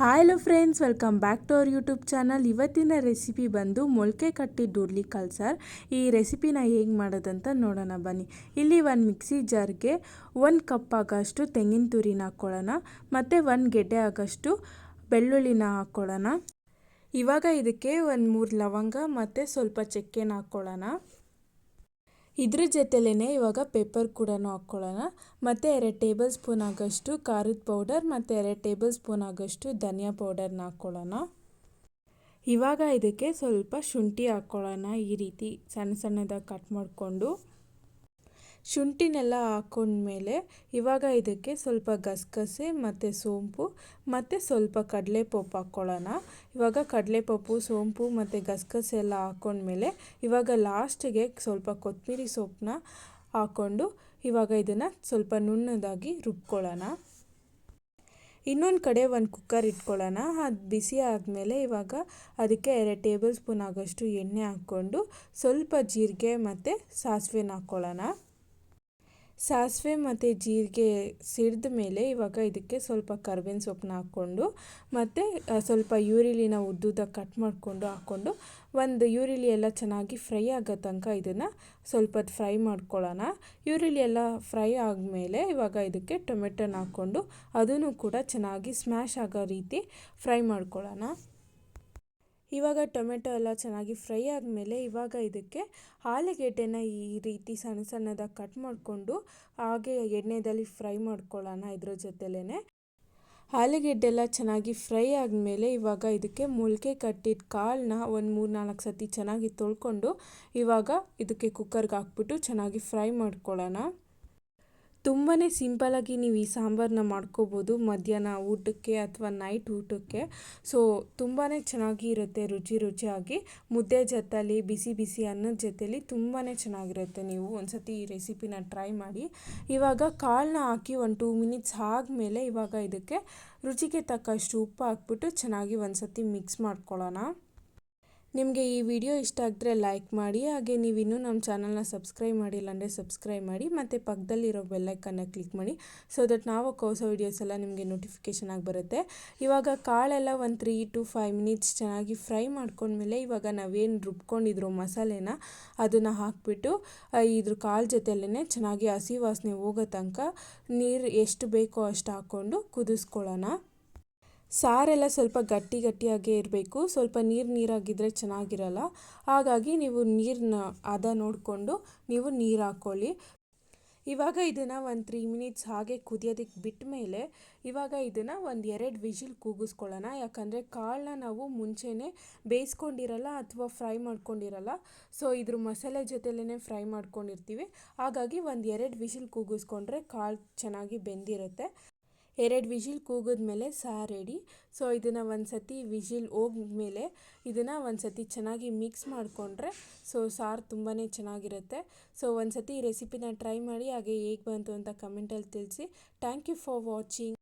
Hi hello friends welcome back to our YouTube channel ಇವತ್ತಿನ recipe ಬಂದು ಮೊಳಕೆ ಕಟ್ಟಿ ಹುರ್ಲಿ ಕಲ್ಸರ್ ಈ ರೆಸಿಪಿನ ಹೇಗೆ ಮಾಡೋದಂತ ನೋಡೋಣ ಬನ್ನಿ. ಇಲ್ಲಿ ಒಂದು ಮಿಕ್ಸಿ ಜಾರ್ಗೆ ಒಂದು ಕಪ್ ಆಗೋಷ್ಟು ತೆಂಗಿನ ತುರಿನ ಹಾಕ್ಕೊಳ್ಳೋಣ ಮತ್ತು ಒಂದು ಗೆಡ್ಡೆ ಆಗೋಷ್ಟು ಬೆಳ್ಳುಳ್ಳಿನ ಹಾಕ್ಕೊಳ್ಳೋಣ ಇವಾಗ ಇದಕ್ಕೆ ಒಂದು ಮೂರು ಲವಂಗ ಮತ್ತು ಸ್ವಲ್ಪ ಚಕ್ಕೆನ ಹಾಕ್ಕೊಳ್ಳೋಣ ಇದ್ರ ಜೊತೆಲೇ ಇವಾಗ ಪೇಪರ್ ಕೂಡ ಹಾಕ್ಕೊಳ್ಳೋಣ. ಮತ್ತು ಎರಡು ಟೇಬಲ್ ಸ್ಪೂನ್ ಆಗೋಷ್ಟು ಖಾರದ ಪೌಡರ್, ಮತ್ತು ಎರಡು ಟೇಬಲ್ ಸ್ಪೂನ್ ಆಗೋಷ್ಟು ಧನಿಯಾ ಪೌಡರ್ನ ಹಾಕ್ಕೊಳ್ಳೋಣ. ಇವಾಗ ಇದಕ್ಕೆ ಸ್ವಲ್ಪ ಶುಂಠಿ ಹಾಕ್ಕೊಳ್ಳೋಣ ಈ ರೀತಿ ಸಣ್ಣ ಸಣ್ಣದಾಗಿ ಕಟ್ ಮಾಡಿಕೊಂಡು. ಶುಂಠಿನೆಲ್ಲ ಹಾಕೊಂಡ್ಮೇಲೆ ಇವಾಗ ಇದಕ್ಕೆ ಸ್ವಲ್ಪ ಗಸಗಸೆ ಮತ್ತು ಸೋಂಪು ಮತ್ತು ಸ್ವಲ್ಪ ಕಡಲೆಪಪ್ಪು ಹಾಕ್ಕೊಳ್ಳೋಣ. ಇವಾಗ ಕಡಲೆಪಪ್ಪು ಸೋಂಪು ಮತ್ತು ಗಸಗಸೆ ಎಲ್ಲ ಹಾಕ್ಕೊಂಡ್ಮೇಲೆ ಇವಾಗ ಲಾಸ್ಟಿಗೆ ಸ್ವಲ್ಪ ಕೊತ್ತಂಬರಿ ಸೊಪ್ಪನ್ನ ಹಾಕ್ಕೊಂಡು ಇವಾಗ ಇದನ್ನು ಸ್ವಲ್ಪ ನುಣ್ಣದಾಗಿ ರುಬ್ಕೊಳ್ಳೋಣ. ಇನ್ನೊಂದು ಕಡೆ ಒಂದು ಕುಕ್ಕರ್ ಇಟ್ಕೊಳ್ಳೋಣ. ಅದು ಬಿಸಿ ಆದಮೇಲೆ ಇವಾಗ ಅದಕ್ಕೆ ಎರಡು ಟೇಬಲ್ ಸ್ಪೂನ್ ಆಗೋಷ್ಟು ಎಣ್ಣೆ ಹಾಕ್ಕೊಂಡು ಸ್ವಲ್ಪ ಜೀರಿಗೆ ಮತ್ತು ಸಾಸಿವೆನ ಹಾಕ್ಕೊಳ್ಳೋಣ. ಸಾಸಿವೆ ಮತ್ತು ಜೀರಿಗೆ ಸಿಡಿದ ಮೇಲೆ ಇವಾಗ ಇದಕ್ಕೆ ಸ್ವಲ್ಪ ಕರ್ಬೇವಿನ ಸೊಪ್ಪನ್ನ ಹಾಕ್ಕೊಂಡು ಮತ್ತು ಸ್ವಲ್ಪ ಈರುಳ್ಳಿನ ಉದ್ದುದಾಗಿ ಕಟ್ ಮಾಡಿಕೊಂಡು ಹಾಕ್ಕೊಂಡು ಒಂದು ಈರುಳ್ಳಿ ಎಲ್ಲ ಚೆನ್ನಾಗಿ ಫ್ರೈ ಆಗೋ ತನಕ ಇದನ್ನು ಸ್ವಲ್ಪ ಫ್ರೈ ಮಾಡ್ಕೊಳ್ಳೋಣ. ಈರುಳ್ಳಿ ಎಲ್ಲ ಫ್ರೈ ಆದಮೇಲೆ ಇವಾಗ ಇದಕ್ಕೆ ಟೊಮೆಟೊನ ಹಾಕ್ಕೊಂಡು ಅದನ್ನು ಕೂಡ ಚೆನ್ನಾಗಿ ಸ್ಮ್ಯಾಶ್ ಆಗೋ ರೀತಿ ಫ್ರೈ ಮಾಡ್ಕೊಳ್ಳೋಣ. ಇವಾಗ ಟೊಮೆಟೊ ಎಲ್ಲ ಚೆನ್ನಾಗಿ ಫ್ರೈ ಆದಮೇಲೆ ಇವಾಗ ಇದಕ್ಕೆ ಆಲೂಗೆಡ್ಡೆನ ಈ ರೀತಿ ಸಣ್ಣ ಸಣ್ಣದಾಗಿ ಕಟ್ ಮಾಡಿಕೊಂಡು ಹಾಗೆ ಎಣ್ಣೆದಲ್ಲಿ ಫ್ರೈ ಮಾಡ್ಕೊಳ್ಳೋಣ ಇದ್ರ ಜೊತೆಲೇ ಆಲೂಗೆಡ್ಡೆ ಎಲ್ಲ ಚೆನ್ನಾಗಿ ಫ್ರೈ ಆದಮೇಲೆ ಇವಾಗ ಇದಕ್ಕೆ ಮೊಳಕೆ ಕಟ್ಟಿದ ಕಾಳನ್ನ ಒಂದು ಮೂರು ನಾಲ್ಕು ಸತಿ ಚೆನ್ನಾಗಿ ತೊಳ್ಕೊಂಡು ಇವಾಗ ಇದಕ್ಕೆ ಕುಕ್ಕರ್ಗೆ ಹಾಕ್ಬಿಟ್ಟು ಚೆನ್ನಾಗಿ ಫ್ರೈ ಮಾಡ್ಕೊಳ್ಳೋಣ. ತುಂಬಾ ಸಿಂಪಲಾಗಿ ನೀವು ಈ ಸಾಂಬಾರನ್ನ ಮಾಡ್ಕೋಬೋದು ಮಧ್ಯಾಹ್ನ ಊಟಕ್ಕೆ ಅಥವಾ ನೈಟ್ ಊಟಕ್ಕೆ. ಸೊ ತುಂಬಾ ಚೆನ್ನಾಗಿ ಇರುತ್ತೆ, ರುಚಿ ರುಚಿಯಾಗಿ. ಮುದ್ದೆ ಜೊತೆಲಿ, ಬಿಸಿ ಬಿಸಿ ಅನ್ನದ ಜೊತೆಲಿ ತುಂಬಾ ಚೆನ್ನಾಗಿರುತ್ತೆ ನೀವು ಒಂದು ಸತಿ ಈ ರೆಸಿಪಿನ ಟ್ರೈ ಮಾಡಿ. ಇವಾಗ ಕಾಳನ್ನ ಹಾಕಿ ಒಂದು ಟೂ ಮಿನಿಟ್ಸ್ ಆದಮೇಲೆ ಇವಾಗ ಇದಕ್ಕೆ ರುಚಿಗೆ ತಕ್ಕಷ್ಟು ಉಪ್ಪು ಹಾಕ್ಬಿಟ್ಟು ಚೆನ್ನಾಗಿ ಒಂದು ಸತಿ ಮಿಕ್ಸ್ ಮಾಡ್ಕೊಳ್ಳೋಣ. ನಿಮಗೆ ಈ ವಿಡಿಯೋ ಇಷ್ಟ ಆಗಿದ್ರೆ ಲೈಕ್ ಮಾಡಿ, ಹಾಗೆ ನೀವು ಇನ್ನೂ ನಮ್ಮ ಚಾನಲ್ನ ಸಬ್ಸ್ಕ್ರೈಬ್ ಮಾಡಿಲ್ಲ ಅಂದರೆ ಸಬ್ಸ್ಕ್ರೈಬ್ ಮಾಡಿ, ಮತ್ತು ಪಕ್ಕದಲ್ಲಿರೋ ಬೆಲ್ಲೈಕನ್ನ ಕ್ಲಿಕ್ ಮಾಡಿ ಸೊ ದಟ್ ನಾವು ಹೊಸ ವೀಡಿಯೋಸ್ ಎಲ್ಲ ನಿಮಗೆ ನೋಟಿಫಿಕೇಷನ್ ಆಗಿ ಬರುತ್ತೆ. ಇವಾಗ ಕಾಳೆಲ್ಲ ಒಂದು ತ್ರೀ ಟು ಫೈವ್ ಮಿನಿಟ್ಸ್ ಚೆನ್ನಾಗಿ ಫ್ರೈ ಮಾಡ್ಕೊಂಡ್ಮೇಲೆ ಇವಾಗ ನಾವೇನು ರುಬ್ಕೊಂಡಿದ್ರು ಮಸಾಲೆನ ಅದನ್ನು ಹಾಕ್ಬಿಟ್ಟು ಇದ್ರ ಕಾಳು ಜೊತೆಲೇ ಚೆನ್ನಾಗಿ ಹಸಿ ವಾಸನೆ ಹೋಗೋ ತನಕ ನೀರು ಎಷ್ಟು ಬೇಕೋ ಅಷ್ಟು ಹಾಕ್ಕೊಂಡು ಕುದಿಸ್ಕೊಳ್ಳೋಣ. ಸಾರೆಲ್ಲ ಸ್ವಲ್ಪ ಗಟ್ಟಿ ಗಟ್ಟಿಯಾಗೇ ಇರಬೇಕು. ಸ್ವಲ್ಪ ನೀರು ನೀರಾಗಿದ್ದರೆ ಚೆನ್ನಾಗಿರಲ್ಲ. ಹಾಗಾಗಿ ನೀವು ನೀರನ್ನ ಅದ ನೋಡಿಕೊಂಡು ನೀವು ನೀರು ಹಾಕ್ಕೊಳ್ಳಿ ಇವಾಗ ಇದನ್ನು ಒಂದು ತ್ರೀ ಮಿನಿಟ್ಸ್ ಹಾಗೆ ಕುದಿಯೋದಕ್ಕೆ ಬಿಟ್ಟ ಮೇಲೆ ಇವಾಗ ಇದನ್ನು ಒಂದು ಎರಡು ವಿಜಿಲ್ ಕೂಗಿಸ್ಕೊಳ್ಳೋಣ. ಯಾಕಂದರೆ ಕಾಳನ್ನ ನಾವು ಮುಂಚೆನೇ ಬೇಯಿಸ್ಕೊಂಡಿರಲ್ಲ ಅಥವಾ ಫ್ರೈ ಮಾಡ್ಕೊಂಡಿರಲ್ಲ. ಸೊ, ಇದ್ರ ಮಸಾಲೆ ಜೊತೆಲೇ ಫ್ರೈ ಮಾಡ್ಕೊಂಡಿರ್ತೀವಿ. ಹಾಗಾಗಿ ಒಂದು ಎರಡು ವಿಜಿಲ್ ಕೂಗಿಸ್ಕೊಂಡ್ರೆ ಕಾಳು ಚೆನ್ನಾಗಿ ಬೆಂದಿರುತ್ತೆ. ಎರಡು ವಿಷಿಲ್ ಕೂಗಿದ್ಮೇಲೆ ಸಾರು ರೆಡಿ. ಸೊ, ಇದನ್ನು ಒಂದು ಸತಿ ವಿಷಿಲ್ ಹೋಗ್ಮೇಲೆ ಇದನ್ನು ಒಂದು ಸತಿ ಚೆನ್ನಾಗಿ ಮಿಕ್ಸ್ ಮಾಡಿಕೊಂಡ್ರೆ ಸೊ, ಸಾರು ತುಂಬಾ ಚೆನ್ನಾಗಿರುತ್ತೆ. ಸೊ ಒಂದು ಸತಿ ರೆಸಿಪಿನ ಟ್ರೈ ಮಾಡಿ, ಹಾಗೆ ಹೇಗೆ ಬಂತು ಅಂತ ಕಮೆಂಟಲ್ಲಿ ತಿಳಿಸಿ. Thank you for watching.